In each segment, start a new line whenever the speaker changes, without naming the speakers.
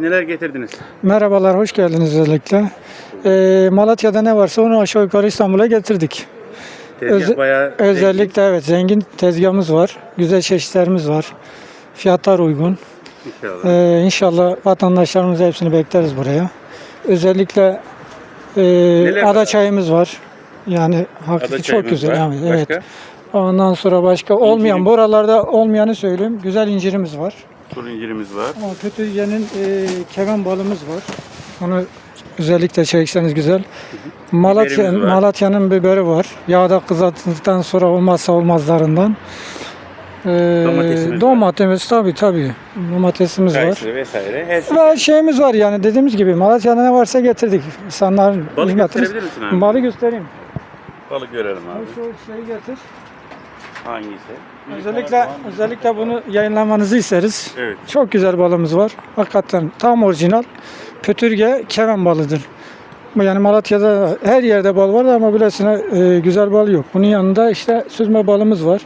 Neler getirdiniz?
Merhabalar, hoş geldiniz özellikle. Ee, Malatya'da ne varsa onu aşağı yukarı İstanbul'a getirdik.
Tezgah bayağı
Özellikle evet zengin tezgahımız var, güzel çeşitlerimiz var, fiyatlar uygun.
zengin inşallah.
Ee, inşallah vatandaşlarımız hepsini bekleriz buraya. Özellikle e,
Neler
ada
var?
çayımız var. Yani hakiki çok güzel.
var.
yani, evet.
Başka?
Ondan sonra başka olmayan,
İncirim.
buralarda olmayanı söyleyeyim. Güzel incirimiz var.
Kuru incirimiz var.
Ama Kötüye'nin e, keven balımız var. Onu özellikle çekseniz güzel. Malatya,
Biberimiz var.
Malatya'nın biberi var. Yağda kızartıldıktan sonra olmazsa olmazlarından. E,
Domatesimiz var.
domatesimiz tabii tabii. Domatesimiz var.
Kayısı vesaire. Her şey.
Ve şeyimiz var yani dediğimiz gibi Malatya'da ne varsa getirdik. İnsanlar
Balık
hizmetiniz-
gösterebilir misin abi?
Balı göstereyim.
Balık görelim abi.
Şu şeyi getir.
Hangisi?
Özellikle özellikle bunu yayınlamanızı isteriz.
Evet.
Çok güzel balımız var. Hakikaten tam orijinal. Pötürge keven balıdır. Yani Malatya'da her yerde bal var ama bilesine e, güzel bal yok. Bunun yanında işte süzme balımız var.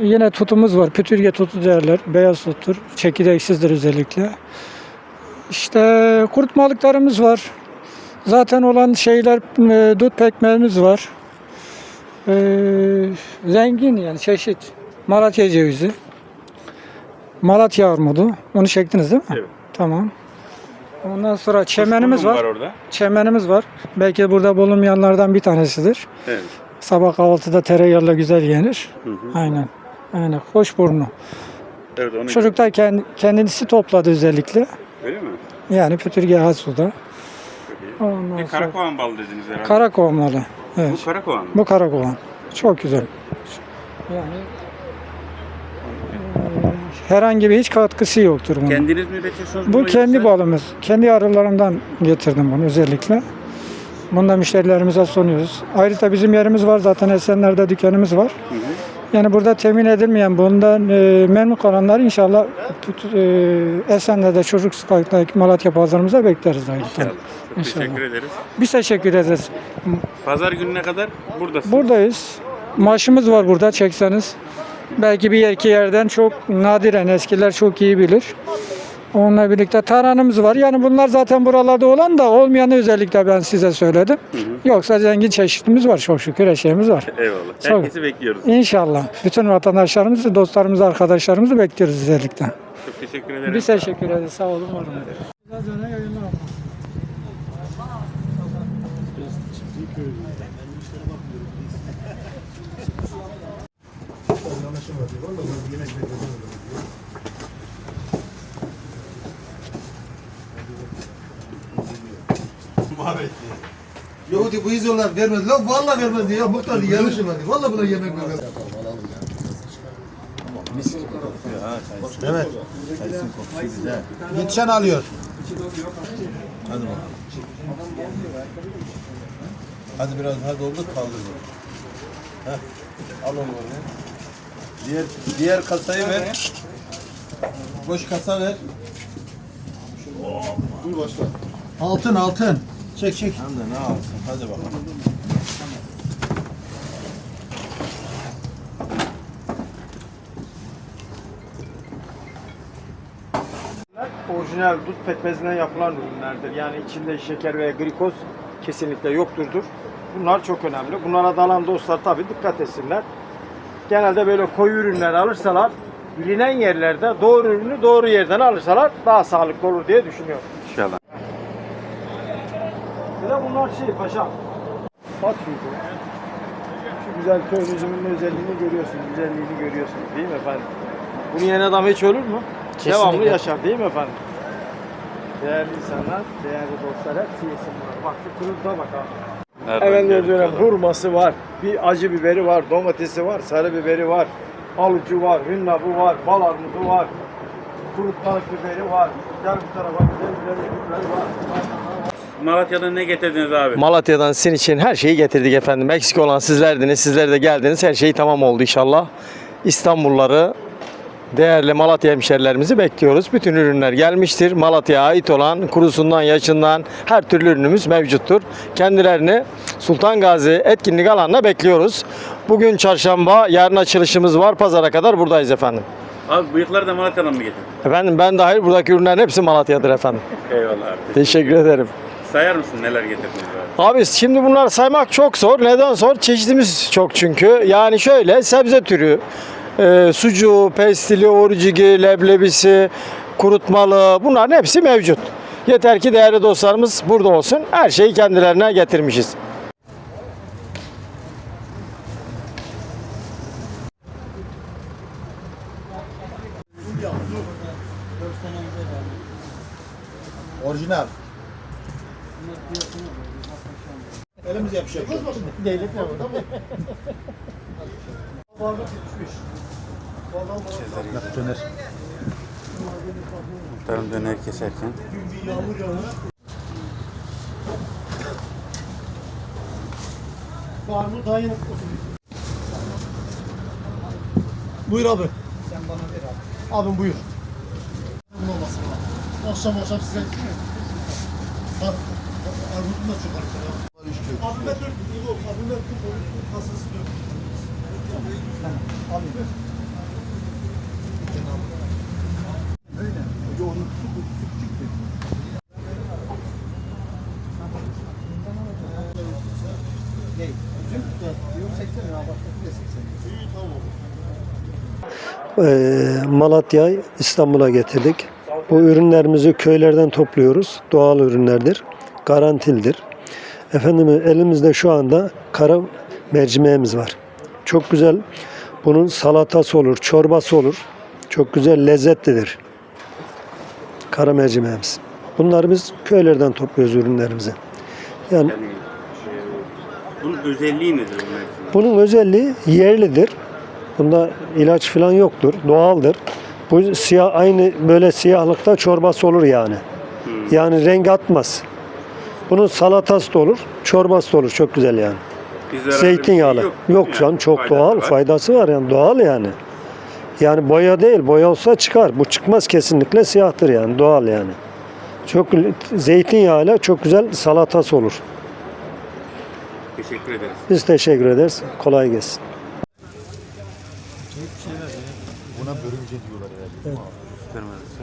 Yine tutumuz var. Pötürge tutu derler. Beyaz tuttur. Çekirdeksizdir özellikle. İşte kurt balıklarımız var. Zaten olan şeyler e, dut pekmezimiz var. E, zengin yani çeşit. Malatya cevizi. Malatya armudu. Onu çektiniz değil mi?
Evet.
Tamam. Ondan sonra çemenimiz var.
var orada.
Çemenimiz var. Belki burada bulunmayanlardan bir tanesidir.
Evet.
Sabah kahvaltıda tereyağıyla güzel yenir.
Hı hı.
Aynen. Aynen. Hoşburnu.
Evet onu
Çocuklar kend- kendisi topladı özellikle.
Öyle mi?
Yani pütürge.
Çok iyi.
Ondan sonra
karakoğan balı dediniz herhalde.
karakovan malı. Evet.
Bu karakoğan mı?
Bu karakovan. Çok güzel. Yani eee, herhangi bir hiç katkısı yoktur bunun.
Kendiniz mi üretiyorsunuz?
Bu
bunu
kendi
yoksa-
balımız. Kendi arılarımdan getirdim bunu özellikle. Bunu da müşterilerimize sunuyoruz. Ayrıca bizim yerimiz var zaten Esenler'de dükkanımız var.
Hı hı.
Yani burada temin edilmeyen bundan e, memnun kalanlar inşallah e, Esenler'de çocuk sokakındaki Malatya pazarımıza bekleriz ayrıca.
İnşallah. Çok
İnşallah.
teşekkür ederiz.
Biz teşekkür ederiz.
Pazar gününe kadar buradasınız.
Buradayız. Maaşımız var burada çekseniz. Belki bir iki yerden çok nadiren eskiler çok iyi bilir. Onunla birlikte taranımız var. Yani bunlar zaten buralarda olan da olmayanı özellikle ben size söyledim. Yoksa zengin çeşitimiz var çok şükür her şeyimiz var.
Eyvallah.
Olun.
Herkesi bekliyoruz.
İnşallah. Bütün vatandaşlarımızı, dostlarımızı, arkadaşlarımızı bekliyoruz özellikle.
Çok teşekkür ederim.
Biz teşekkür ederiz. Sağ olun. Var olun.
Yahudi bu izyorlar vermedi. Lan vallahi vermedi ya. Muhtar yanlış vermedi. Vallahi buna yemek vermedi. Evet. Yetişen alıyor. Hadi bakalım. Hadi biraz hadi oldu kaldır. Heh. Al onu oraya. Diğer diğer kasayı ver. Boş kasa ver. Dur başla. Altın altın. Çek çek. Hem de ne altın. Hadi bakalım.
Orijinal dut pekmezinden yapılan ürünlerdir. Yani içinde şeker veya glikoz kesinlikle yokturdur. Bunlar çok önemli. Bunlara dalan dostlar tabii dikkat etsinler. Genelde böyle koyu ürünler alırsalar bilinen yerlerde doğru ürünü doğru yerden alırsalar daha sağlıklı olur diye düşünüyorum.
İnşallah.
Bir de bunlar şey paşam. Bak çünkü. Şu güzel köy üzümünün özelliğini görüyorsun, güzelliğini görüyorsun değil mi efendim? Bunu yiyen adam hiç ölür mü? Devamlı yaşar değil mi efendim? Değerli insanlar, değerli dostlar hepsi yesin bunu. Bak şu kırıntıya bak abi.
Nereden
Efendim diyorum
adam?
hurması var, bir acı biberi var, domatesi var, sarı biberi var, alıcı var, hünnabı var, bal armudu var, kurutmalık biberi var. Gel bu tarafa güzel güzel ürünler var.
Malatya'dan ne getirdiniz abi?
Malatya'dan sizin için her şeyi getirdik efendim. Eksik olan sizlerdiniz. Sizler de geldiniz. Her şey tamam oldu inşallah. İstanbulları değerli Malatya hemşerilerimizi bekliyoruz. Bütün ürünler gelmiştir. Malatya'ya ait olan kurusundan, yaşından her türlü ürünümüz mevcuttur. Kendilerini Sultan Gazi etkinlik alanına bekliyoruz. Bugün çarşamba, yarın açılışımız var. Pazara kadar buradayız efendim.
Abi bıyıkları da Malatya'dan mı getirdin?
Efendim ben dahil buradaki ürünlerin hepsi Malatya'dır efendim.
Eyvallah abi.
Teşekkür ederim.
Sayar mısın neler getirdiniz abi?
Abi şimdi bunları saymak çok zor. Neden zor? Çeşidimiz çok çünkü. Yani şöyle sebze türü, e, sucuğu, pestili, orucigi, leblebisi, kurutmalı bunların hepsi mevcut. Yeter ki değerli dostlarımız burada olsun. Her şeyi kendilerine getirmişiz.
Orijinal. Elimiz yapışıyor. Değnek ne burada? Döner.
Muhtarım döner keserken.
Buyur abi. Sen bana ver abi. Abim buyur. Olmasın. Akşam akşam size. Bak. Armutun da çok harika. Abime dört kilo. Abime dört kasası dört. Abi ver. Öyle. Yoğun su bu su çıktı. Ne? Üzüm? Yok 80 lira. Başka bir de 80 lira. İyi tamam.
Ee, Malatya, İstanbul'a getirdik. Bu ürünlerimizi köylerden topluyoruz. Doğal ürünlerdir. Garantildir. Efendim elimizde şu anda kara mercimeğimiz var. Çok güzel. Bunun salatası olur, çorbası olur. Çok güzel, lezzetlidir. Kara mercimeğimiz. Bunları biz köylerden topluyoruz ürünlerimizi. Yani
Yani şey, bunun özelliği nedir
bunun özelliği yerlidir. Bunda ilaç falan yoktur. Doğaldır. Bu siyah aynı böyle siyahlıkta çorbası olur yani. Yani renk atmaz. Bunun salatası da olur, çorbası da olur. Çok güzel yani.
Bir
Zeytinyağlı.
şey
yok
Yani
canım çok
faydası
doğal.
var.
Faydası var yani doğal yani. Yani boya değil. Boya olsa çıkar. Bu çıkmaz kesinlikle siyahtır yani. Doğal yani. Çok zeytinyağıyla çok güzel salatası olur.
Teşekkür ederiz.
Biz teşekkür ederiz. Kolay gelsin.
Buna börülce diyorlar herhalde.
Kırmızısı.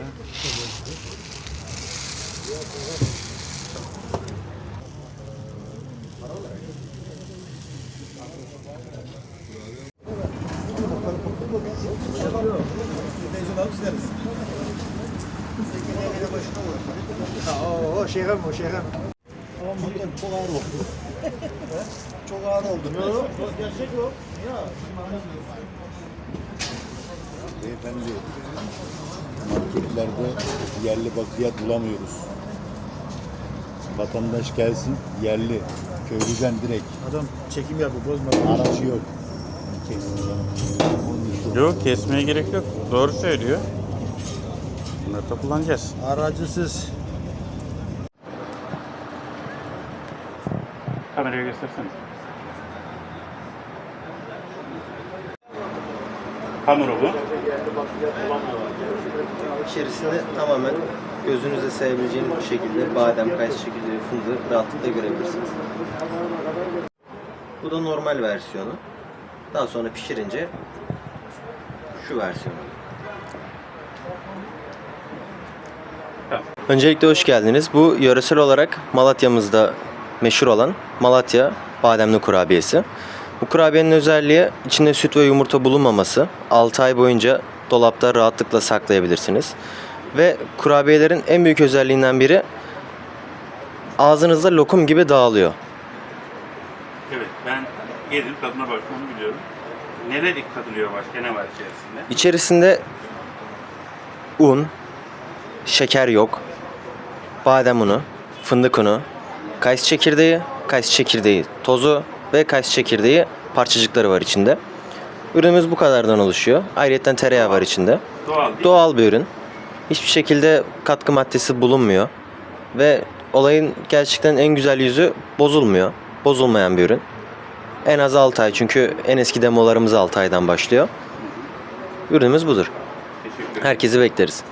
O şeyhem o şeyhem. Tamam bakın çok ağır oldu. çok ağır oldu. O? Gerçek o. Ya.
Beyefendi, marketlerde yerli bakliyat bulamıyoruz. Vatandaş gelsin, yerli, köylüden direkt,
Adam çekim yapıyor bozma.
aracı yok. Kesin canım.
Yok kesmeye gerek yok. Doğru söylüyor. Bunları da kullanacağız.
Aracısız.
Kameraya göstersene. Hamuru bu.
İçerisinde tamamen gözünüze sevebileceğiniz bir şekilde badem, kayısı çekirdeği, fındığı rahatlıkla görebilirsiniz. Bu da normal versiyonu. Daha sonra pişirince şu versiyonu. Öncelikle hoş geldiniz. Bu yöresel olarak Malatya'mızda meşhur olan Malatya bademli kurabiyesi. Bu kurabiyenin özelliği içinde süt ve yumurta bulunmaması. 6 ay boyunca dolapta rahatlıkla saklayabilirsiniz. Ve kurabiyelerin en büyük özelliğinden biri ağzınızda lokum gibi dağılıyor.
Evet ben yedim tadına bakmamı biliyorum. Neler katılıyor başka ne var içerisinde?
İçerisinde un, şeker yok, badem unu, fındık unu, kayısı çekirdeği, kayısı çekirdeği tozu ve kayısı çekirdeği parçacıkları var içinde. Ürünümüz bu kadardan oluşuyor. Ayrıca tereyağı var içinde.
Doğal?
Doğal bir ürün. Hiçbir şekilde katkı maddesi bulunmuyor. Ve olayın gerçekten en güzel yüzü bozulmuyor. Bozulmayan bir ürün. En az 6 ay çünkü en eski demolarımız 6 aydan başlıyor. Ürünümüz budur. Herkesi bekleriz.